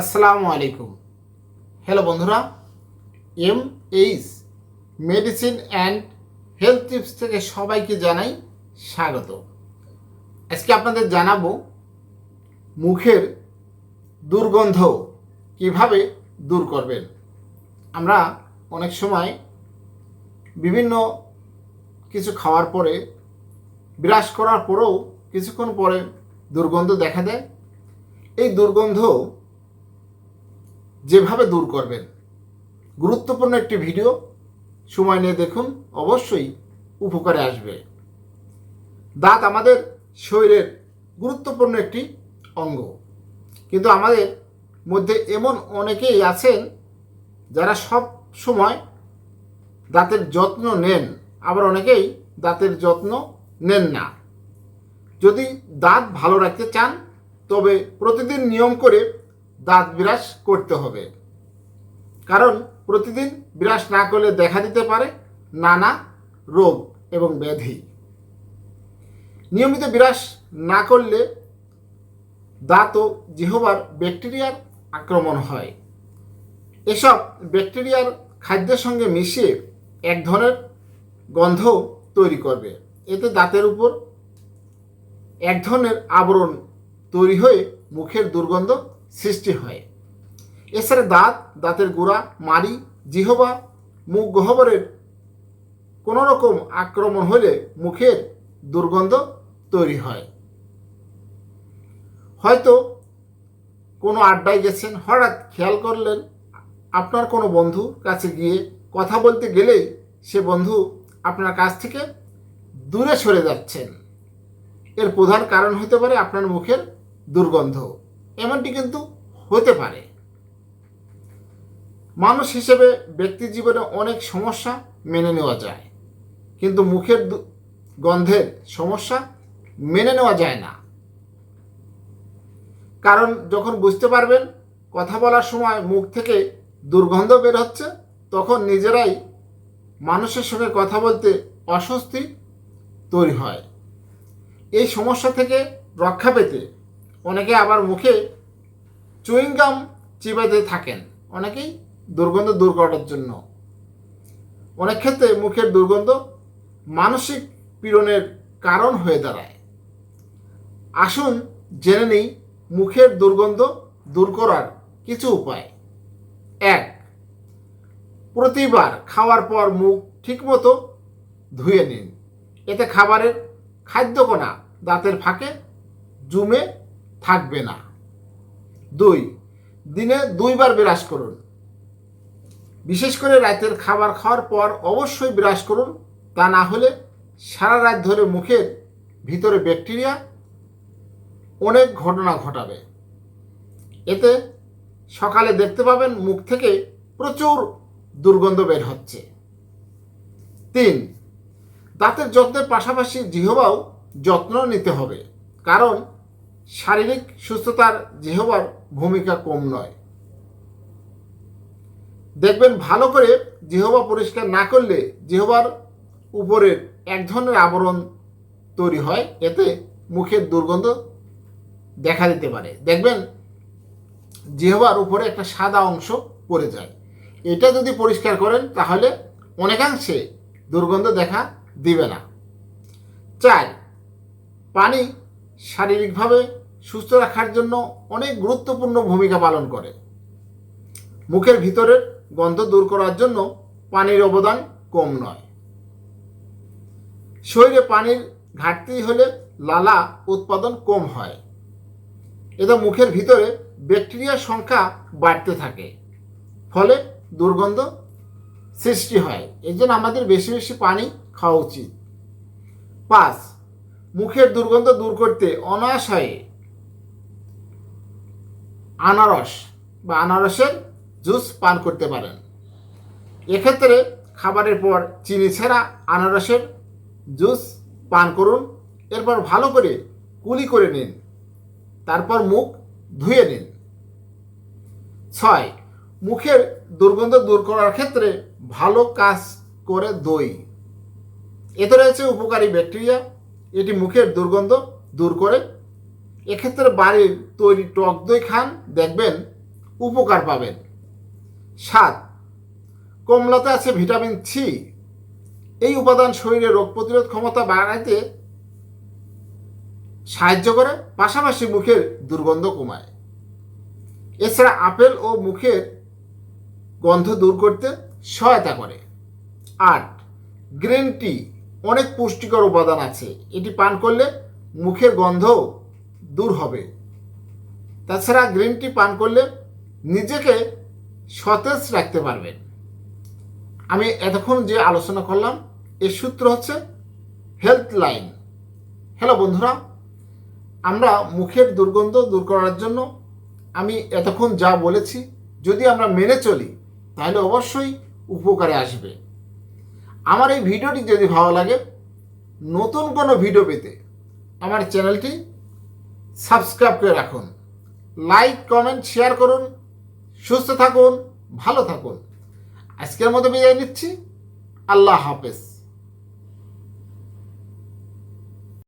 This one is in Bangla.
আসসালামু আলাইকুম। হ্যালো বন্ধুরা M H medicine and health tips থেকে সবাইকে জানাই স্বাগত। আজকে আপনাদের জানাব মুখের দুর্গন্ধ কীভাবে দূর করবেন। আমরা অনেক সময় বিভিন্ন কিছু খাওয়ার পরে বিরাস করার পরেও কিছুক্ষণ পরে দুর্গন্ধ দেখা দেয়। এই দুর্গন্ধ যেভাবে দূর করবেন। গুরুত্বপূর্ণ একটি ভিডিও, সময় নিয়ে দেখুন, অবশ্যই উপকারে আসবে। দাঁত আমাদের শরীরের গুরুত্বপূর্ণ একটি অঙ্গ। কিন্তু আমাদের মধ্যে এমন অনেকেই আছেন যারা সব সময় দাঁতের যত্ন নেন, আবার অনেকেই দাঁতের যত্ন নেন না। যদি দাঁত ভালো রাখতে চান, তবে প্রতিদিন নিয়ম করে দাঁত বিরাস করতে হবে। কারণ প্রতিদিন বিরাস না করলে দেখা দিতে পারে নানা রোগ এবং ব্যাধি। নিয়মিত বিরাস না করলে দাঁত ও জিহবার ব্যাকটেরিয়ার আক্রমণ হয়। এসব ব্যাকটেরিয়ার খাদ্যের সঙ্গে মিশিয়ে এক ধরনের গন্ধ তৈরি করবে। এতে দাঁতের উপর এক ধরনের আবরণ তৈরি হয়ে মুখের দুর্গন্ধ সৃষ্টি হয়। এছাড়া দাঁত, দাঁতের গোড়া, মাড়ি, জিহবা, মুখ গহ্বরের কোনো রকম আক্রমণ হলে মুখের দুর্গন্ধ তৈরি হয়। হয়তো কোনো আড্ডায় গেছেন, হঠাৎ খেয়াল করলেন আপনার কোনো বন্ধুর কাছে গিয়ে কথা বলতে গেলেই সে বন্ধু আপনার কাছ থেকে দূরে সরে যাচ্ছেন। এর প্রধান কারণ হতে পারে আপনার মুখের দুর্গন্ধ। এমনটি কিন্তু হতে পারে। মানুষ হিসেবে ব্যক্তি জীবনে অনেক সমস্যা মেনে নেওয়া যায়, কিন্তু মুখের গন্ধের সমস্যা মেনে নেওয়া যায় না। কারণ যখন বুঝতে পারবেন, কথা বলার সময় মুখ থেকে দুর্গন্ধ বের হচ্ছে, তখন নিজেরাই মানুষের সঙ্গে কথা বলতে অস্বস্তি তৈরি হয়। এই সমস্যা থেকে রক্ষা পেতে অনেকে আবার মুখে চুইংগাম চিবাতে থাকেন। অনেকেই দুর্গন্ধ দূর করার জন্য। অনেক ক্ষেত্রে মুখের দুর্গন্ধ মানসিক পীড়নের কারণ হয়ে দাঁড়ায়। আসুন জেনে নিই মুখের দুর্গন্ধ দূর করার কিছু উপায়। এক, প্রতিবার খাওয়ার পর মুখ ঠিকমতো ধুয়ে নিন। এতে খাবারের খাদ্যকণা দাঁতের ফাঁকে জুমে থাকবে না। দুই, দিনে দুইবার বিরাস করুন। বিশেষ করে রাতের খাবার খাওয়ার পর অবশ্যই বিরাস করুন, তা না হলে সারা রাত ধরে মুখের ভিতরে ব্যাকটেরিয়া অনেক ঘটনা ঘটাবে। এতে সকালে দেখতে পাবেন মুখ থেকে প্রচুর দুর্গন্ধ বের হচ্ছে। তিন, দাঁতের যত্নের পাশাপাশি জিহবাও যত্ন নিতে হবে, কারণ শারীরিক সুস্থতার জিহবার ভূমিকা কম নয়। দেখবেন ভালো করে জিহবা পরিষ্কার না করলে জিহবার উপরের এক ধরনের আবরণ তৈরি হয়, এতে মুখের দুর্গন্ধ দেখা দিতে পারে। দেখবেন জিহবার উপরে একটা সাদা অংশ পড়ে যায়। এটা যদি পরিষ্কার করেন, তাহলে অনেকাংশে দুর্গন্ধ দেখা দিবে না। চার, পানি শারীরিকভাবে সুস্থ রাখার জন্য অনেক গুরুত্বপূর্ণ ভূমিকা পালন করে। মুখের ভিতরের গন্ধ দূর করার জন্য পানির অবদান কম নয়। শরীরে পানির ঘাটতি হলে লালা উৎপাদন কম হয়। এতে মুখের ভিতরে ব্যাকটেরিয়ার সংখ্যা বাড়তে থাকে, ফলে দুর্গন্ধ সৃষ্টি হয়। এর জন্য আমাদের বেশি বেশি পানি খাওয়া উচিত। পাঁচ মুখের দুর্গন্ধ দূর করতে অনায়াসে আনারস বা আনারসের জুস পান করতে পারেন। এক্ষেত্রে খাবারের পর চিনি ছাড়া আনারসের জুস পান করুন, এরপর ভালো করে কুলি করে নিন, তারপর মুখ ধুয়ে নিন। ছয়, মুখের দুর্গন্ধ দূর করার ক্ষেত্রে ভালো কাজ করে দই। এতে রয়েছে উপকারী ব্যাকটেরিয়া এটি মুখের দুর্গন্ধ দূর করে। এক্ষেত্রে বাড়ির তৈরি টক দই খান, দেখবেন উপকার পাবেন। সাত কমলাতে আছে ভিটামিন সি এই উপাদান শরীরে রোগ প্রতিরোধ ক্ষমতা বাড়াইতে সাহায্য করে, পাশাপাশি মুখের দুর্গন্ধ কমায়। এছাড়া আপেল ও মুখের গন্ধ দূর করতে সহায়তা করে। আট, গ্রিন টি। অনেক পুষ্টিকর উপাদান আছে। এটি পান করলে মুখের গন্ধ দূর হবে। তাছাড়া গ্রিন টি পান করলে নিজেকে সতেজ রাখতে পারবেন। আমি এতক্ষণ যে আলোচনা করলাম, এর সূত্র হচ্ছে হেলথ লাইন। হ্যালো বন্ধুরা, আমরা মুখের দুর্গন্ধ দূর করার জন্য আমি এতক্ষণ যা বলেছি, যদি আমরা মেনে চলি, তাহলে অবশ্যই উপকারে আসবে। আমার এই ভিডিওটি যদি ভালো লাগে, নতুন কোনো ভিডিও পেতে আমার চ্যানেলটি সাবস্ক্রাইব করে রাখুন। লাইক, কমেন্ট, শেয়ার করুন। সুস্থ থাকুন, ভালো থাকুন। আজকের মতো বিদায় নিচ্ছি। আল্লাহ হাফেজ।